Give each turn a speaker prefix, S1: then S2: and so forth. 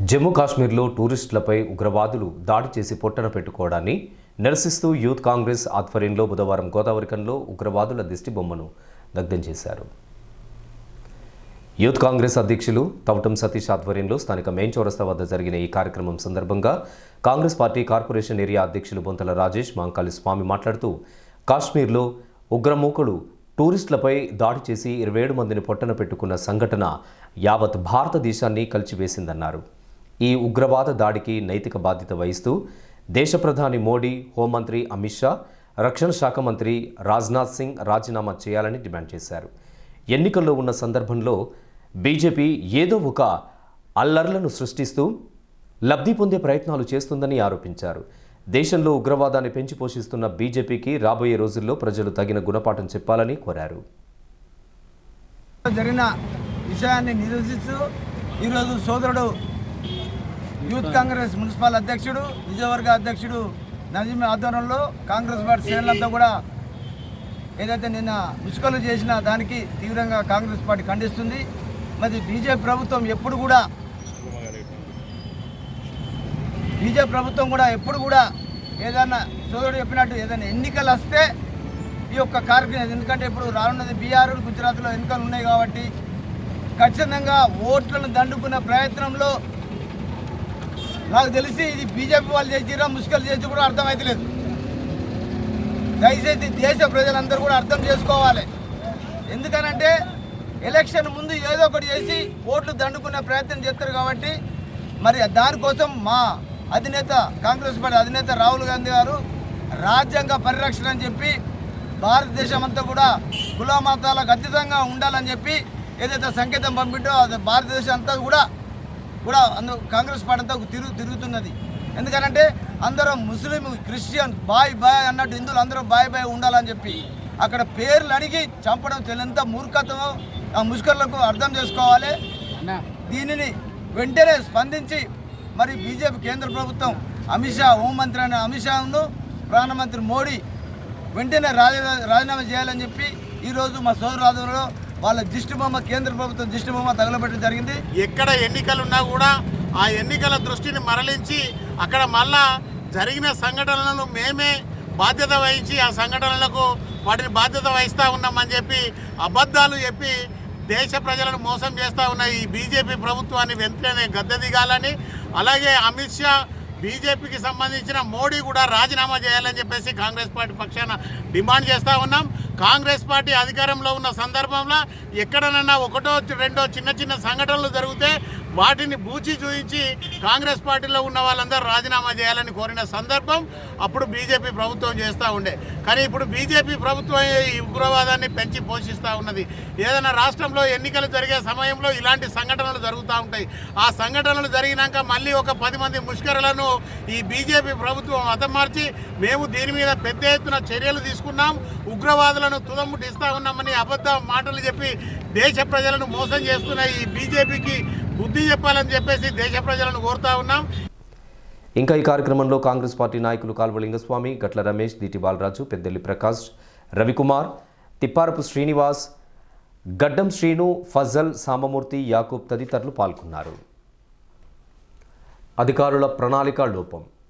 S1: జమ్మూ కాశ్మీర్లో టూరిస్టులపై ఉగ్రవాదులు దాడి చేసి పొట్టన పెట్టుకోవడాన్ని నిరసిస్తూ యూత్ కాంగ్రెస్ ఆధ్వర్యంలో బుధవారం గోదావరికంలో ఉగ్రవాదుల దిష్టి బొమ్మను దగ్ధం చేశారు. యూత్ కాంగ్రెస్ అధ్యక్షులు తవటం సతీష్ ఆధ్వర్యంలో స్థానిక మెయిన్ చౌరస్తా వద్ద జరిగిన ఈ కార్యక్రమం సందర్భంగా కాంగ్రెస్ పార్టీ కార్పొరేషన్ ఏరియా అధ్యక్షులు బొంతల రాజేష్ మాంకాళి స్వామి మాట్లాడుతూ కాశ్మీర్లో ఉగ్రమూకలు టూరిస్టులపై దాడి చేసి ఇరవై ఏడు మందిని పొట్టన పెట్టుకున్న సంఘటన యావత్ భారతదేశాన్ని కలిచివేసిందన్నారు. ఈ ఉగ్రవాద దాడికి నైతిక బాధ్యత వహిస్తూ దేశ ప్రధాని మోడీ హోంమంత్రి అమిత్ షా రక్షణ శాఖ మంత్రి రాజ్నాథ్ సింగ్ రాజీనామా చేయాలని డిమాండ్ చేశారు. ఎన్నికల్లో ఉన్న సందర్భంలో బీజేపీ ఏదో ఒక అల్లర్లను సృష్టిస్తూ లబ్ధి పొందే ప్రయత్నాలు చేస్తుందని ఆరోపించారు. దేశంలో ఉగ్రవాదాన్ని పెంచి పోషిస్తున్న బీజేపీకి రాబోయే రోజుల్లో ప్రజలు తగిన గుణపాఠం చెప్పాలని కోరారు.
S2: జరిగిన విషయాన్ని నిరసిస్తూ ఈరోజు సోదరుడు యూత్ కాంగ్రెస్ మున్సిపల్ అధ్యక్షుడు నిజవర్గ అధ్యక్షుడు నజీమ్ ఆధ్వర్యంలో కాంగ్రెస్ పార్టీ శ్రేణులంతా కూడా ఏదైతే నిన్న ముసుకలు చేసిన దానికి తీవ్రంగా కాంగ్రెస్ పార్టీ ఖండిస్తుంది. మరి బీజేపీ ప్రభుత్వం ఎప్పుడు కూడా బీజేపీ ప్రభుత్వం కూడా ఎప్పుడు కూడా ఏదైనా సోదరుడు చెప్పినట్టు ఏదైనా ఎన్నికలు వస్తే ఈ యొక్క కార్యక్రమం ఎందుకంటే ఇప్పుడు రానున్నది బీహార్ గుజరాత్లో ఎన్నికలు ఉన్నాయి కాబట్టి ఖచ్చితంగా ఓట్లను దండుకునే ప్రయత్నంలో నాకు తెలిసి ఇది బీజేపీ వాళ్ళు చేసిరా ముష్కలు చేసి కూడా అర్థమైతలేదు. దయచేసి దేశ ప్రజలందరూ కూడా అర్థం చేసుకోవాలి. ఎందుకనంటే ఎలక్షన్ ముందు ఏదో ఒకటి చేసి ఓట్లు దండుకునే ప్రయత్నం చేస్తారు కాబట్టి మరి దానికోసం మా అధినేత కాంగ్రెస్ పార్టీ అధినేత రాహుల్ గాంధీ గారు రాజ్యాంగ పరిరక్షణ అని చెప్పి భారతదేశం అంతా కూడా కుల మతాలకు అతీతంగా ఉండాలని చెప్పి ఏదైతే సంకేతం పంపింటో అది భారతదేశం అంతా కూడా కూడా అందు కాంగ్రెస్ పార్టీ అంతా తిరుగు తిరుగుతున్నది. ఎందుకనంటే అందరం ముస్లిం క్రిస్టియన్ బాయ్ బాయ్ అన్నట్టు హిందువులు అందరూ బాయ్ బాయ్ ఉండాలని చెప్పి అక్కడ పేర్లు అడిగి చంపడం తెలియంత మూర్ఖత్వమో ఆ ముష్కర్లకు అర్థం చేసుకోవాలి. దీనిని వెంటనే స్పందించి మరి బీజేపీ కేంద్ర ప్రభుత్వం అమిత్ షా హోంమంత్రి అయిన అమిత్ షాను ప్రధానమంత్రి మోడీ వెంటనే రాజీనామా రాజీనామా చేయాలని చెప్పి ఈరోజు మా సోదరు ఆధ్వర్యంలో వాళ్ళ దిష్టి బొమ్మ కేంద్ర ప్రభుత్వం దిష్టి బొమ్మ తగలబెట్టడం జరిగింది.
S3: ఎక్కడ ఎన్నికలున్నా కూడా ఆ ఎన్నికల దృష్టిని మరలించి అక్కడ మళ్ళా జరిగిన సంఘటనలను మేమే బాధ్యత వహించి ఆ సంఘటనలకు వాటిని బాధ్యత వహిస్తూ ఉన్నామని చెప్పి అబద్ధాలు చెప్పి దేశ ప్రజలను మోసం చేస్తూ ఉన్న ఈ బీజేపీ ప్రభుత్వాన్ని వెంటనే గద్దె దిగాలని అలాగే అమిత్ షా బీజేపీకి సంబంధించిన మోడీ కూడా రాజీనామా చేయాలని చెప్పేసి కాంగ్రెస్ పార్టీ పక్షాన డిమాండ్ చేస్తూ ఉన్నాం. కాంగ్రెస్ పార్టీ అధికారంలో ఉన్న సందర్భంలో ఎక్కడనన్నా ఒకటో రెండో చిన్న చిన్న సంఘటనలు జరిగితే వాటిని బూచి చూపించి కాంగ్రెస్ పార్టీలో ఉన్న వాళ్ళందరూ రాజీనామా చేయాలని కోరిన సందర్భం అప్పుడు బీజేపీ ప్రభుత్వం చేస్తూ ఉండే. కానీ ఇప్పుడు బీజేపీ ప్రభుత్వం ఈ ఉగ్రవాదాన్ని పెంచి పోషిస్తూ ఉన్నది. ఏదైనా రాష్ట్రంలో ఎన్నికలు జరిగే సమయంలో ఇలాంటి సంఘటనలు జరుగుతూ ఉంటాయి. ఆ సంఘటనలు జరిగినాక మళ్ళీ ఒక పది మంది ముష్కరులను ఈ బీజేపీ ప్రభుత్వం హతమార్చి మేము దీని మీద పెద్ద ఎత్తున చర్యలు తీసుకున్నాం. ఉగ్రవాదులను తుదముట్టిస్తా ఉన్నామని అబద్ధ మాటలు చెప్పి దేశ ప్రజలను మోసం చేస్తున్న ఈ బీజేపీకి బుద్ధి చెప్పాలని చెప్పేసి దేశ ప్రజలను కోరుతా ఉన్నాం.
S1: ఇంకా ఈ కార్యక్రమంలో కాంగ్రెస్ పార్టీ నాయకులు కాల్వలింగస్వామి గట్ల రమేష్ దీటి బాలరాజు పెద్దెల్లి ప్రకాష్ రవికుమార్ తిప్పారపు శ్రీనివాస్ గడ్డం శ్రీను ఫజల్ సామమూర్తి యాకూబ్ తదితరులు పాల్గొన్నారు. అధికారుల ప్రణాళిక లోపం.